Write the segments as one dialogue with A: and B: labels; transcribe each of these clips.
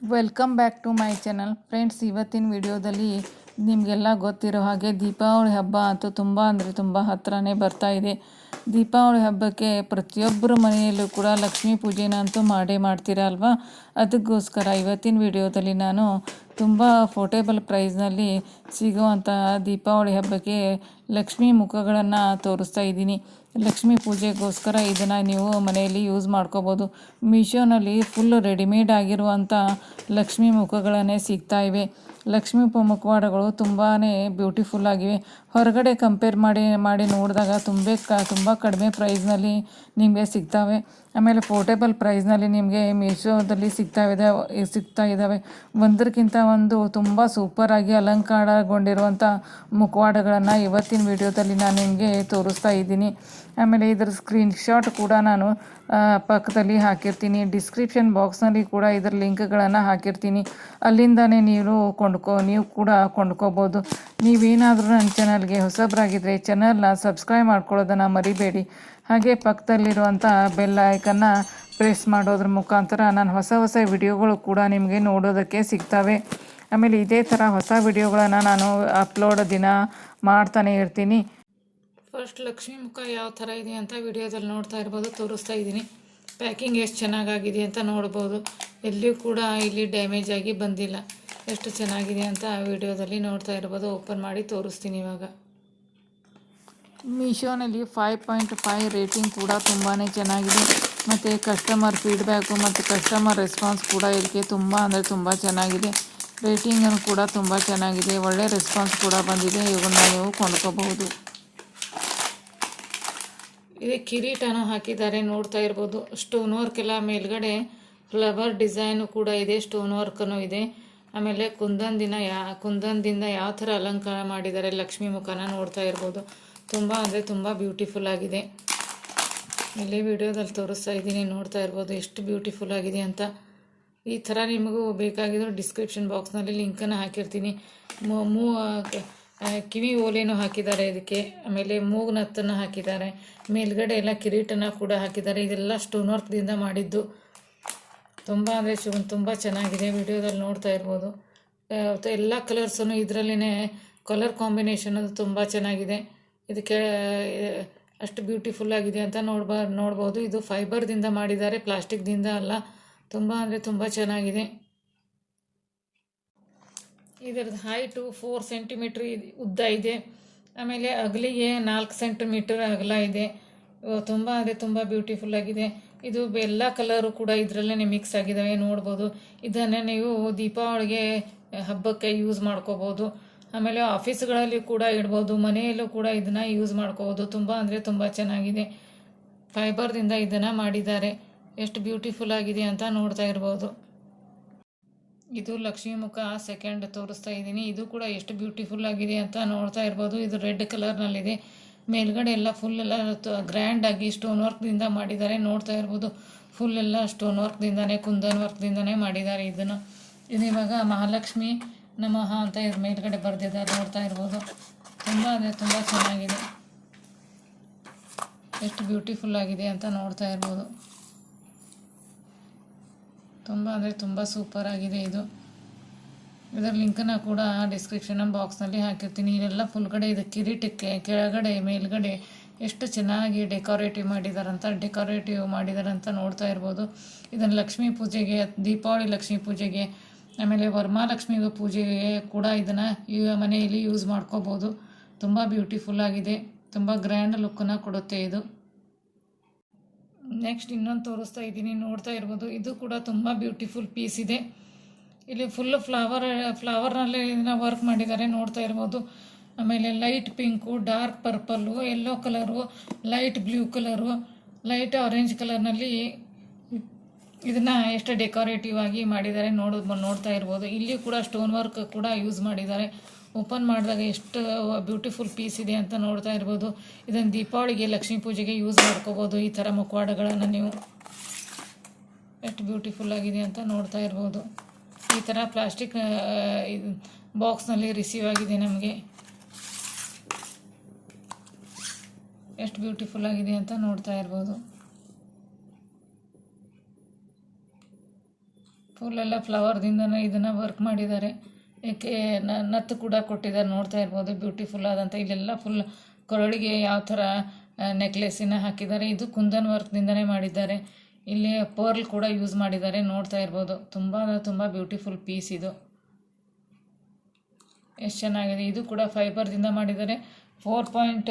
A: Welcome back to my channel friends ಇವತ್ತಿನ ವಿಡಿಯೋದಲ್ಲಿ ನಿಮಗೆಲ್ಲ ಗೊತ್ತಿರೋ ಹಾಗೆ ದೀಪಾವಳಿ ಹಬ್ಬ ಅಂತೂ ತುಂಬ ಅಂದರೆ ತುಂಬ ಹತ್ರನೇ ಇದೆ. ದೀಪಾವಳಿ ಹಬ್ಬಕ್ಕೆ ಪ್ರತಿಯೊಬ್ಬರ ಮನೆಯಲ್ಲೂ ಕೂಡ ಲಕ್ಷ್ಮೀ ಪೂಜೆನ ಅಂತೂ ಮಾಡೇ ಮಾಡ್ತೀರ ಅಲ್ವಾ? ಅದಕ್ಕೋಸ್ಕರ ಇವತ್ತಿನ ವಿಡಿಯೋದಲ್ಲಿ ನಾನು ತುಂಬ ಫೋರ್ಟೇಬಲ್ ಪ್ರೈಸ್ನಲ್ಲಿ ಸಿಗುವಂತಹ ದೀಪಾವಳಿ ಹಬ್ಬಕ್ಕೆ ಲಕ್ಷ್ಮೀ ಮುಖಗಳನ್ನು ತೋರಿಸ್ತಾ ಇದ್ದೀನಿ. ಲಕ್ಷ್ಮೀ ಪೂಜೆಗೋಸ್ಕರ ಇದನ್ನು ನೀವು ಮನೆಯಲ್ಲಿ ಯೂಸ್ ಮಾಡ್ಕೋಬೋದು. ಮೀಶೋನಲ್ಲಿ ಫುಲ್ ರೆಡಿಮೇಡ್ ಆಗಿರುವಂಥ ಲಕ್ಷ್ಮೀ ಮುಖಗಳನ್ನೇ ಸಿಗ್ತಾ ಇವೆ. ಲಕ್ಷ್ಮೀ ಮುಖವಾಡಗಳು ತುಂಬಾ ಬ್ಯೂಟಿಫುಲ್ ಆಗಿವೆ. ಹೊರಗಡೆ ಕಂಪೇರ್ ಮಾಡಿ ಮಾಡಿ ನೋಡಿದಾಗ ತುಂಬ ಕ, ತುಂಬ ಕಡಿಮೆ ಪ್ರೈಸ್ನಲ್ಲಿ ನಿಮಗೆ ಸಿಗ್ತಾವೆ. ಆಮೇಲೆ ಪೋರ್ಟೇಬಲ್ ಪ್ರೈಸ್ನಲ್ಲಿ ನಿಮಗೆ ಮೀಶೋದಲ್ಲಿ ಸಿಗ್ತಾ ಇದೆ ಸಿಗ್ತಾ ಇದ್ದಾವೆ ಒಂದಕ್ಕಿಂತ ಒಂದು ತುಂಬ ಸೂಪರಾಗಿ ಅಲಂಕಾರಗೊಂಡಿರುವಂಥ ಮುಖವಾಡಗಳನ್ನು ಇವತ್ತಿನ ವಿಡಿಯೋದಲ್ಲಿ ನಾನು ನಿಮಗೆ ತೋರಿಸ್ತಾ ಇದ್ದೀನಿ. ಆಮೇಲೆ ಇದರ ಸ್ಕ್ರೀನ್ಶಾಟ್ ಕೂಡ ನಾನು ಪಕ್ಕದಲ್ಲಿ ಹಾಕಿರ್ತೀನಿ. ಡಿಸ್ಕ್ರಿಪ್ಷನ್ ಬಾಕ್ಸ್ನಲ್ಲಿ ಕೂಡ ಇದರ ಲಿಂಕ್ಗಳನ್ನು ಹಾಕಿರ್ತೀನಿ. ಅಲ್ಲಿಂದನೇ ನೀವು ಕೊಂಡ್ಕೊ, ನೀವು ಕೂಡ ಕೊಂಡ್ಕೋಬೋದು. ನೀವೇನಾದರೂ ನನ್ನ ಚಾನಲ್ಗೆ ಹೊಸಬ್ರಾಗಿದ್ದರೆ ಚಾನಲ್ನ ಸಬ್ಸ್ಕ್ರೈಬ್ ಮಾಡ್ಕೊಳ್ಳೋದನ್ನು ಮರಿಬೇಡಿ. ಹಾಗೆ ಪಕ್ಕದಲ್ಲಿರುವಂಥ ಬೆಲ್ ಐಕನ್ನ ಪ್ರೆಸ್ ಮಾಡೋದ್ರ ಮುಖಾಂತರ ನಾನು ಹೊಸ ಹೊಸ ವಿಡಿಯೋಗಳು ಕೂಡ ನಿಮಗೆ ನೋಡೋದಕ್ಕೆ ಸಿಗ್ತವೆ. ಆಮೇಲೆ ಇದೇ ಥರ ಹೊಸ ವಿಡಿಯೋಗಳನ್ನು ನಾನು ಅಪ್ಲೋಡ್ ದಿನ ಮಾಡ್ತಾನೆ ಇರ್ತೀನಿ. ಫಸ್ಟ್ ಲಕ್ಷ್ಮಿ ಮುಖ ಯಾವ ಥರ ಇದೆ ಅಂತ ವಿಡಿಯೋದಲ್ಲಿ ನೋಡ್ತಾ ಇರ್ಬೋದು, ತೋರಿಸ್ತಾ ಇದ್ದೀನಿ. ಪ್ಯಾಕಿಂಗ್ ಎಷ್ಟು ಚೆನ್ನಾಗಾಗಿದೆ ಅಂತ ನೋಡ್ಬೋದು. ಎಲ್ಲಿಯೂ ಕೂಡ ಇಲ್ಲಿ ಡ್ಯಾಮೇಜ್ ಆಗಿ ಬಂದಿಲ್ಲ. ಎಷ್ಟು ಚೆನ್ನಾಗಿದೆ ಅಂತ ಆ ವಿಡಿಯೋದಲ್ಲಿ ನೋಡ್ತಾ ಇರ್ಬೋದು. ಓಪನ್ ಮಾಡಿ ತೋರಿಸ್ತೀನಿ ಇವಾಗ. ಮೀಶೋನಲ್ಲಿ ಫೈವ್ ಪಾಯಿಂಟ್ ಫೈವ್ ರೇಟಿಂಗ್ ಕೂಡ ತುಂಬಾ ಚೆನ್ನಾಗಿದೆ. ಮತ್ತು ಕಸ್ಟಮರ್ ಫೀಡ್ಬ್ಯಾಕು ಮತ್ತು ಕಸ್ಟಮರ್ ರೆಸ್ಪಾನ್ಸ್ ಕೂಡ ಇದಕ್ಕೆ ತುಂಬ ಅಂದರೆ ತುಂಬ ಚೆನ್ನಾಗಿದೆ. ರೇಟಿಂಗನ್ನು ಕೂಡ ತುಂಬ ಚೆನ್ನಾಗಿದೆ. ಒಳ್ಳೆ ರೆಸ್ಪಾನ್ಸ್ ಕೂಡ ಬಂದಿದೆ. ಇವನ್ನ ನೀವು ಕೊಂಡ್ಕೋಬಹುದು. ಇದೆ ಕಿರೀಟನೂ ಹಾಕಿದ್ದಾರೆ. ನೋಡ್ತಾ ಇರ್ಬೋದು. ಸ್ಟೋನ್ ವರ್ಕ್ ಎಲ್ಲ ಮೇಲ್ಗಡೆ ಫ್ಲವರ್ ಡಿಸೈನು ಕೂಡ ಇದೆ. ಸ್ಟೋನ್ ವರ್ಕನು ಇದೆ. ಆಮೇಲೆ ಕುಂದನ್ದಿನ ಯಾ ಕುಂದನ್ದಿಂದ ಯಾವ ಥರ ಅಲಂಕಾರ ಮಾಡಿದ್ದಾರೆ ಲಕ್ಷ್ಮೀ ಮುಖನ ನೋಡ್ತಾ ಇರ್ಬೋದು. ತುಂಬ ಅಂದರೆ ತುಂಬ ಬ್ಯೂಟಿಫುಲ್ ಆಗಿದೆ. ಇಲ್ಲಿ ವಿಡಿಯೋದಲ್ಲಿ ತೋರಿಸ್ತಾ ಇದ್ದೀನಿ, ನೋಡ್ತಾ ಇರ್ಬೋದು ಎಷ್ಟು ಬ್ಯೂಟಿಫುಲ್ ಆಗಿದೆ ಅಂತ. ಈ ಥರ ನಿಮಗೂ ಬೇಕಾಗಿರೋ ಡಿಸ್ಕ್ರಿಪ್ಷನ್ ಬಾಕ್ಸ್ನಲ್ಲಿ ಲಿಂಕನ್ನು ಹಾಕಿರ್ತೀನಿ. ಮೂ ಮೂ ಕಿವಿ ಓಲೆನೂ ಹಾಕಿದ್ದಾರೆ ಇದಕ್ಕೆ. ಆಮೇಲೆ ಮೂಗ್ನತ್ತನ್ನು ಹಾಕಿದ್ದಾರೆ. ಮೇಲ್ಗಡೆ ಎಲ್ಲ ಕಿರೀಟನ ಕೂಡ ಹಾಕಿದ್ದಾರೆ. ಇದೆಲ್ಲ ಸ್ಟೋನ್ ವರ್ಕ್ದಿಂದ ಮಾಡಿದ್ದು. ತುಂಬ ಅಂದರೆ ಶು ತುಂಬ ಚೆನ್ನಾಗಿದೆ. ವಿಡಿಯೋದಲ್ಲಿ ನೋಡ್ತಾ ಇರ್ಬೋದು. ಎಲ್ಲ ಕಲರ್ಸೂ ಇದರಲ್ಲಿನೇ ಕಲರ್ ಕಾಂಬಿನೇಷನ್ ಅದು ತುಂಬ ಚೆನ್ನಾಗಿದೆ. ಇದಕ್ಕೆ ಅಷ್ಟು ಬ್ಯೂಟಿಫುಲ್ ಆಗಿದೆ ಅಂತ ನೋಡ್ಬ ನೋಡ್ಬೋದು. ಇದು ಫೈಬರ್ದಿಂದ ಮಾಡಿದ್ದಾರೆ ಪ್ಲಾಸ್ಟಿಕ್ದಿಂದ ಅಲ್ಲ. ತುಂಬ ಅಂದರೆ ತುಂಬ ಚೆನ್ನಾಗಿದೆ. ಇದರದ್ದು ಹೈಟು ಫೋರ್ ಸೆಂಟಿಮೀಟ್ರ್ ಉದ್ದ ಇದೆ. ಆಮೇಲೆ ಅಗಲಿಗೆ ನಾಲ್ಕು ಸೆಂಟಿಮೀಟರ್ ಅಗಲ ಇದೆ. ತುಂಬ ಅಂದರೆ ತುಂಬ ಬ್ಯೂಟಿಫುಲ್ ಆಗಿದೆ. ಇದು ಎಲ್ಲ ಕಲರು ಕೂಡ ಇದರಲ್ಲೇ ಮಿಕ್ಸ್ ಆಗಿದ್ದಾವೆ ನೋಡ್ಬೋದು. ಇದನ್ನೇ ನೀವು ದೀಪಾವಳಿಗೆ ಹಬ್ಬಕ್ಕೆ ಯೂಸ್ ಮಾಡ್ಕೋಬೋದು. ಆಮೇಲೆ ಆಫೀಸ್ಗಳಲ್ಲಿ ಕೂಡ ಇಡ್ಬೋದು, ಮನೆಯಲ್ಲೂ ಕೂಡ ಇದನ್ನು ಯೂಸ್ ಮಾಡ್ಕೋಬೋದು. ತುಂಬ ಅಂದರೆ ತುಂಬ ಚೆನ್ನಾಗಿದೆ. ಫೈಬರ್ದಿಂದ ಇದನ್ನು ಮಾಡಿದ್ದಾರೆ. ಎಷ್ಟು ಬ್ಯೂಟಿಫುಲ್ ಆಗಿದೆ ಅಂತ ನೋಡ್ತಾ ಇರ್ಬೋದು. ಇದು ಲಕ್ಷ್ಮೀಮುಖ ಸೆಕೆಂಡ್ ತೋರಿಸ್ತಾ ಇದ್ದೀನಿ. ಇದು ಕೂಡ ಎಷ್ಟು ಬ್ಯೂಟಿಫುಲ್ ಆಗಿದೆ ಅಂತ ನೋಡ್ತಾ ಇರ್ಬೋದು. ಇದು ರೆಡ್ ಕಲರ್ನಲ್ಲಿದೆ ಮೇಲ್ಗಡೆ ಎಲ್ಲ ಫುಲ್ ಎಲ್ಲ ಗ್ರ್ಯಾಂಡ್ ಆಗಿ ಸ್ಟೋನ್ ವರ್ಕ್ದಿಂದ ಮಾಡಿದ್ದಾರೆ. ನೋಡ್ತಾ ಇರ್ಬೋದು ಫುಲ್ ಎಲ್ಲ ಸ್ಟೋನ್ ವರ್ಕ್ದಿಂದನೇ ಕುಂದನ್ ವರ್ಕ್ದಿಂದನೇ ಮಾಡಿದ್ದಾರೆ ಇದನ್ನು. ಇದು ಇವಾಗ ಮಹಾಲಕ್ಷ್ಮಿ ನಮಃ ಅಂತ ಇದ್ರ ಮೇಲ್ಗಡೆ ಬರೆದಿದ್ದಾರೆ ನೋಡ್ತಾ ಇರ್ಬೋದು. ತುಂಬ ಅಂದರೆ ತುಂಬ ಚೆನ್ನಾಗಿದೆ. ಎಷ್ಟು ಬ್ಯೂಟಿಫುಲ್ ಆಗಿದೆ ಅಂತ ನೋಡ್ತಾ ಇರ್ಬೋದು. ತುಂಬ ಅಂದರೆ ತುಂಬ ಸೂಪರ್ ಆಗಿದೆ ಇದು. ಇದರ ಲಿಂಕನ್ನು ಕೂಡ ಡಿಸ್ಕ್ರಿಪ್ಷನ್ ಬಾಕ್ಸ್ನಲ್ಲಿ ಹಾಕಿರ್ತೀನಿ. ಇದೆಲ್ಲ ಫುಲ್ಗಡೆ ಇದು ಕಿರೀಟಕ್ಕೆ, ಕೆಳಗಡೆ, ಮೇಲ್ಗಡೆ ಎಷ್ಟು ಚೆನ್ನಾಗಿ ಡೆಕೋರೇಟಿವ್ ಮಾಡಿದಾರಂತ ಡೆಕೋರೇಟಿವ್ ಮಾಡಿದಾರಂತ ನೋಡ್ತಾ ಇರ್ಬೋದು. ಇದನ್ನು ಲಕ್ಷ್ಮೀ ಪೂಜೆಗೆ, ದೀಪಾವಳಿ ಲಕ್ಷ್ಮೀ ಪೂಜೆಗೆ, ಆಮೇಲೆ ವರಮಹಾಲಕ್ಷ್ಮಿಗೂ ಪೂಜೆಗೆ ಕೂಡ ಇದನ್ನು ಮನೆಯಲ್ಲಿ ಯೂಸ್ ಮಾಡ್ಕೋಬೋದು. ತುಂಬ ಬ್ಯೂಟಿಫುಲ್ ಆಗಿದೆ. ತುಂಬ ಗ್ರ್ಯಾಂಡ್ ಲುಕ್ಕನ್ನು ಕೊಡುತ್ತೆ ಇದು. ನೆಕ್ಸ್ಟ್ ಇನ್ನೊಂದು ತೋರಿಸ್ತಾ ಇದ್ದೀನಿ. ನೋಡ್ತಾ ಇರ್ಬೋದು. ಇದು ಕೂಡ ತುಂಬ ಬ್ಯೂಟಿಫುಲ್ ಪೀಸ್ ಇದೆ. ಇಲ್ಲಿ ಫುಲ್ ಫ್ಲವರ್ ಫ್ಲವರ್ನಲ್ಲೇ ಇದನ್ನ ವರ್ಕ್ ಮಾಡಿದ್ದಾರೆ, ನೋಡ್ತಾ ಇರ್ಬೋದು. ಆಮೇಲೆ light pink dark purple yellow colour light blue colour light orange ಕಲರ್ನಲ್ಲಿ ಇದನ್ನು ಎಷ್ಟು ಡೆಕೋರೇಟಿವ್ ಆಗಿ ಮಾಡಿದ್ದಾರೆ ನೋಡೋದು ನೋಡ್ತಾ ಇರ್ಬೋದು. ಇಲ್ಲಿ ಕೂಡ ಸ್ಟೋನ್ ವರ್ಕ್ ಕೂಡ ಯೂಸ್ ಮಾಡಿದ್ದಾರೆ. ಓಪನ್ ಮಾಡಿದಾಗ ಎಷ್ಟು ಬ್ಯೂಟಿಫುಲ್ ಪೀಸ್ ಇದೆ ಅಂತ ನೋಡ್ತಾ ಇರ್ಬೋದು. ಇದನ್ನು ದೀಪಾವಳಿಗೆ, ಲಕ್ಷ್ಮೀ ಪೂಜೆಗೆ ಯೂಸ್ ಮಾಡ್ಕೋಬೋದು, ಈ ಥರ ಮುಖವಾಡಗಳನ್ನು ನೀವು. ಎಷ್ಟು ಬ್ಯೂಟಿಫುಲ್ ಆಗಿದೆ ಅಂತ ನೋಡ್ತಾ ಇರ್ಬೋದು. ಈ ಥರ ಪ್ಲಾಸ್ಟಿಕ್ ಇದು ಬಾಕ್ಸ್ನಲ್ಲಿ ರಿಸೀವ್ ಆಗಿದೆ ನಮಗೆ. ಎಷ್ಟು ಬ್ಯೂಟಿಫುಲ್ ಆಗಿದೆ ಅಂತ ನೋಡ್ತಾ ಇರ್ಬೋದು. ಫುಲ್ಲೆಲ್ಲ ಫ್ಲವರ್ದಿಂದನೇ ಇದನ್ನು ವರ್ಕ್ ಮಾಡಿದ್ದಾರೆ. ಏಕೆ ನತ್ತು ಕೂಡ ಕೊಟ್ಟಿದ್ದಾರೆ ನೋಡ್ತಾ ಇರ್ಬೋದು ಬ್ಯೂಟಿಫುಲ್ ಆದಂಥ ಇಲ್ಲೆಲ್ಲ ಫುಲ್ ಕೊರಳಿಗೆ ಯಾವ ಥರ ನೆಕ್ಲೆಸ್ಸಿನ ಹಾಕಿದ್ದಾರೆ. ಇದು ಕುಂದನ್ ವರ್ಕ್ನಿಂದನೇ ಮಾಡಿದ್ದಾರೆ. ಇಲ್ಲಿ ಪರ್ಲ್ ಕೂಡ ಯೂಸ್ ಮಾಡಿದ್ದಾರೆ, ನೋಡ್ತಾ ಇರ್ಬೋದು. ತುಂಬ ತುಂಬ ಬ್ಯೂಟಿಫುಲ್ ಪೀಸ್ ಇದು. ಎಷ್ಟು ಚೆನ್ನಾಗಿದೆ. ಇದು ಕೂಡ ಫೈಬರ್ದಿಂದ ಮಾಡಿದ್ದಾರೆ. ಫೋರ್ ಪಾಯಿಂಟ್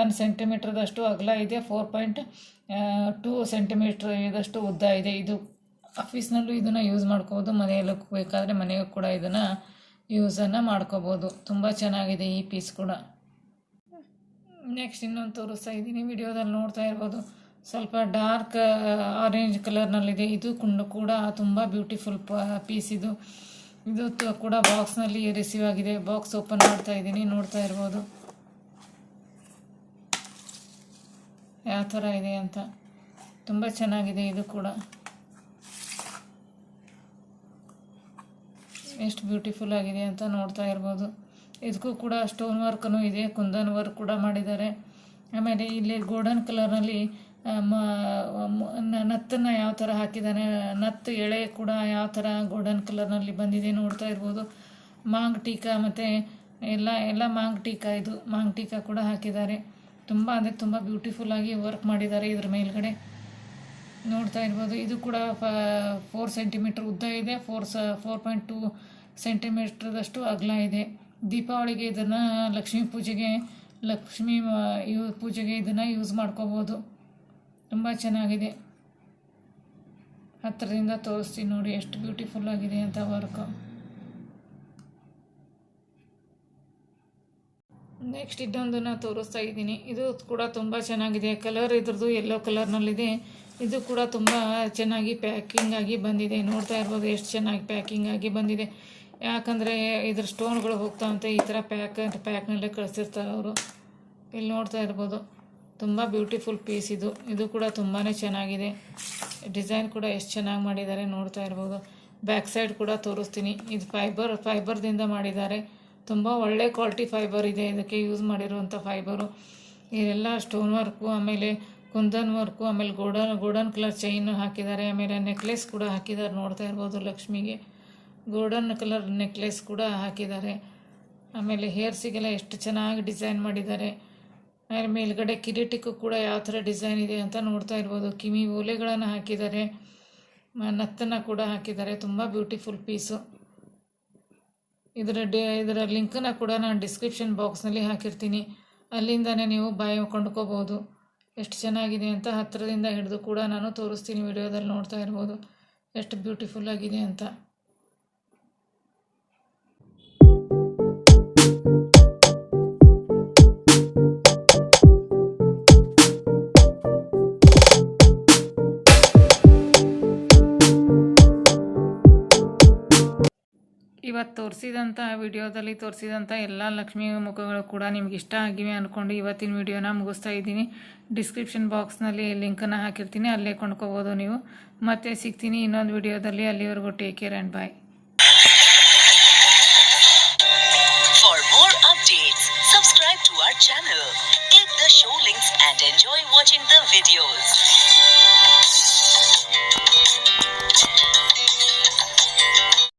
A: ಒನ್ ಸೆಂಟಿಮೀಟ್ರದಷ್ಟು ಅಗಲ ಇದೆ. ಫೋರ್ ಪಾಯಿಂಟ್ ಟೂ ಸೆಂಟಿಮೀಟ್ರ್ ಇದಷ್ಟು ಉದ್ದ ಇದೆ. ಇದು ಆಫೀಸ್ನಲ್ಲೂ ಇದನ್ನು ಯೂಸ್ ಮಾಡ್ಕೋಬೋದು. ಮನೆಯಲ್ಲೂ ಬೇಕಾದರೆ ಮನೆಗೂ ಕೂಡ ಇದನ್ನು ಯೂಸನ್ನು ಮಾಡ್ಕೋಬೋದು. ತುಂಬ ಚೆನ್ನಾಗಿದೆ ಈ ಪೀಸ್ ಕೂಡ. ನೆಕ್ಸ್ಟ್ ಇನ್ನೊಂದು ತೋರಿಸ್ತಾ ಇದ್ದೀನಿ. ವಿಡಿಯೋದಲ್ಲಿ ನೋಡ್ತಾ ಇರ್ಬೋದು. ಸ್ವಲ್ಪ ಡಾರ್ಕ್ ಆರೆಂಜ್ ಕಲರ್ನಲ್ಲಿದೆ. ಇದು ಕುಂಡು ಕೂಡ ತುಂಬ ಬ್ಯೂಟಿಫುಲ್ ಪೀಸ್ ಇದು. ಇದು ಕೂಡ ಬಾಕ್ಸ್ನಲ್ಲಿ ರಿಸೀವ್ ಆಗಿದೆ. ಬಾಕ್ಸ್ ಓಪನ್ ಮಾಡ್ತಾ ಇದ್ದೀನಿ, ನೋಡ್ತಾ ಇರ್ಬೋದು. ಯಾವ ಥರ ಇದೆ ಅಂತ. ತುಂಬ ಚೆನ್ನಾಗಿದೆ ಇದು ಕೂಡ. ಎಷ್ಟು ಬ್ಯೂಟಿಫುಲ್ ಆಗಿದೆ ಅಂತ ನೋಡ್ತಾ ಇರ್ಬೋದು. ಇದಕ್ಕೂ ಕೂಡ ಸ್ಟೋನ್ ವರ್ಕನು ಇದೆ. ಕುಂದನ್ ವರ್ಕ್ ಕೂಡ ಮಾಡಿದ್ದಾರೆ. ಆಮೇಲೆ ಇಲ್ಲಿ ಗೋಲ್ಡನ್ ಕಲರ್ನಲ್ಲಿ ನತ್ತನ್ನು ಯಾವ ಥರ ಹಾಕಿದ್ದಾನೆ ನತ್ತು ಎಳೆ ಕೂಡ ಯಾವ ಥರ ಗೋಲ್ಡನ್ ಕಲರ್ನಲ್ಲಿ ಬಂದಿದೆ ನೋಡ್ತಾ ಇರ್ಬೋದು. ಮಾಂಗ್ ಟೀಕಾ ಮತ್ತು ಎಲ್ಲ ಎಲ್ಲ ಮಾಂಗ್ ಟೀಕಾ ಇದು, ಮಾಂಗ್ ಟೀಕಾ ಕೂಡ ಹಾಕಿದ್ದಾರೆ. ತುಂಬ ಅಂದರೆ ತುಂಬ ಬ್ಯೂಟಿಫುಲ್ಲಾಗಿ ವರ್ಕ್ ಮಾಡಿದ್ದಾರೆ ಇದ್ರ ಮೇಲ್ಗಡೆ. ನೋಡ್ತಾ ಇರ್ಬೋದು, ಇದು ಕೂಡ ಫೋರ್ ಸೆಂಟಿಮೀಟ್ರ್ ಉದ್ದ ಇದೆ ಫೋರ್ ಸ ಫೋರ್ ಪಾಯಿಂಟ್ ಟೂ ಸೆಂಟಿಮೀಟ್ರದಷ್ಟು ಅಗಲ ಇದೆ. ದೀಪಾವಳಿಗೆ ಇದನ್ನು ಲಕ್ಷ್ಮೀ ಪೂಜೆಗೆ ಲಕ್ಷ್ಮೀ ಪೂಜೆಗೆ ಇದನ್ನು ಯೂಸ್ ಮಾಡ್ಕೋಬೋದು. ತುಂಬ ಚೆನ್ನಾಗಿದೆ. ಹತ್ತಿರದಿಂದ ತೋರಿಸ್ತೀನಿ ನೋಡಿ, ಎಷ್ಟು ಬ್ಯೂಟಿಫುಲ್ ಆಗಿದೆ ಅಂತ ವರ್ಕು. ನೆಕ್ಸ್ಟ್ ಇದೊಂದನ್ನು ತೋರಿಸ್ತಾ ಇದ್ದೀನಿ. ಇದು ಕೂಡ ತುಂಬ ಚೆನ್ನಾಗಿದೆ. ಕಲರ್ ಇದ್ರದ್ದು ಯೆಲ್ಲೋ ಕಲರ್ನಲ್ಲಿದೆ ಇದು ಕೂಡ ತುಂಬ ಚೆನ್ನಾಗಿ ಪ್ಯಾಕಿಂಗ್ ಆಗಿ ಬಂದಿದೆ. ನೋಡ್ತಾ ಇರ್ಬೋದು ಎಷ್ಟು ಚೆನ್ನಾಗಿ ಪ್ಯಾಕಿಂಗ್ ಆಗಿ ಬಂದಿದೆ. ಯಾಕಂದರೆ ಇದ್ರ ಸ್ಟೋನ್ಗಳು ಹೋಗ್ತಾವಂತೆ ಈ ಥರ ಪ್ಯಾಕ್ ಪ್ಯಾಕ್ನಲ್ಲೇ ಕಳಿಸಿರ್ತಾರೆ ಅವರು. ಇಲ್ಲಿ ನೋಡ್ತಾ ಇರ್ಬೋದು. ತುಂಬ ಬ್ಯೂಟಿಫುಲ್ ಪೀಸ್ ಇದು. ಇದು ಕೂಡ ತುಂಬಾ ಚೆನ್ನಾಗಿದೆ. ಡಿಸೈನ್ ಕೂಡ ಎಷ್ಟು ಚೆನ್ನಾಗಿ ಮಾಡಿದ್ದಾರೆ ನೋಡ್ತಾ ಇರ್ಬೋದು. ಬ್ಯಾಕ್ ಸೈಡ್ ಕೂಡ ತೋರಿಸ್ತೀನಿ. ಇದು ಫೈಬರ್ ಫೈಬರ್ದಿಂದ ಮಾಡಿದ್ದಾರೆ. ತುಂಬ ಒಳ್ಳೆ ಕ್ವಾಲಿಟಿ ಫೈಬರ್ ಇದೆ ಇದಕ್ಕೆ ಯೂಸ್ ಮಾಡಿರುವಂಥ ಫೈಬರು ಇದೆಲ್ಲ ಸ್ಟೋನ್ ವರ್ಕು ಆಮೇಲೆ ಕುಂದನ್ ವರ್ಕು ಆಮೇಲೆ ಗೋಡನ್ ಗೋಲ್ಡನ್ ಕಲರ್ ಚೈನ್ ಹಾಕಿದ್ದಾರೆ. ಆಮೇಲೆ ನೆಕ್ಲೆಸ್ ಕೂಡ ಹಾಕಿದ್ದಾರೆ ನೋಡ್ತಾ ಇರ್ಬೋದು ಲಕ್ಷ್ಮಿಗೆ. ಗೋಲ್ಡನ್ ಕಲರ್ ನೆಕ್ಲೆಸ್ ಕೂಡ ಹಾಕಿದ್ದಾರೆ. ಆಮೇಲೆ ಹೇರ್ಸಿಗೆಲ್ಲ ಎಷ್ಟು ಚೆನ್ನಾಗಿ ಡಿಸೈನ್ ಮಾಡಿದ್ದಾರೆ. ಆಮೇಲೆ ಮೇಲ್ಗಡೆ ಕಿರೀಟಕ್ಕೂ ಕೂಡ ಯಾವ ಥರ ಡಿಸೈನ್ ಇದೆ ಅಂತ ನೋಡ್ತಾ ಇರ್ಬೋದು. ಕಿಮಿ ಓಲೆಗಳನ್ನು ಹಾಕಿದ್ದಾರೆ. ನತ್ತನ್ನು ಕೂಡ ಹಾಕಿದ್ದಾರೆ. ತುಂಬ ಬ್ಯೂಟಿಫುಲ್ ಪೀಸು. ಇದರ ಡಿ, ಇದರ ಲಿಂಕನ್ನು ಕೂಡ ನಾನು ಡಿಸ್ಕ್ರಿಪ್ಷನ್ ಬಾಕ್ಸ್ನಲ್ಲಿ ಹಾಕಿರ್ತೀನಿ. ಅಲ್ಲಿಂದನೇ ನೀವು ಬಾಯ್ ಕೊಂಡ್ಕೋಬೋದು. ಎಷ್ಟು ಚೆನ್ನಾಗಿದೆ ಅಂತ ಹತ್ತಿರದಿಂದ ಹಿಡಿದು ಕೂಡ ನಾನು ತೋರಿಸ್ತೀನಿ ವಿಡಿಯೋದಲ್ಲಿ ನೋಡ್ತಾ ಇರ್ಬೋದು. ಎಷ್ಟು ಬ್ಯೂಟಿಫುಲ್ ಆಗಿದೆ ಅಂತ. ಇವತ್ತು ತೋರಿಸಿದಂಥ ವಿಡಿಯೋದಲ್ಲಿ ತೋರಿಸಿದಂಥ ಎಲ್ಲ ಲಕ್ಷ್ಮೀ ಮುಖಗಳು ಕೂಡ ನಿಮ್ಗೆ ಇಷ್ಟ ಆಗಿವೆ ಅಂದ್ಕೊಂಡು ಇವತ್ತಿನ ವಿಡಿಯೋನ ಮುಗಿಸ್ತಾ ಇದ್ದೀನಿ. ಡಿಸ್ಕ್ರಿಪ್ಷನ್ ಬಾಕ್ಸ್ನಲ್ಲಿ ಲಿಂಕನ್ನು ಹಾಕಿರ್ತೀನಿ, ಅಲ್ಲೇ ಕೊಂಡ್ಕೋಬೋದು ನೀವು. ಮತ್ತೆ ಸಿಗ್ತೀನಿ ಇನ್ನೊಂದು ವಿಡಿಯೋದಲ್ಲಿ. ಅಲ್ಲಿವರೆಗೂ take care and bye
B: to enjoy watching the videos.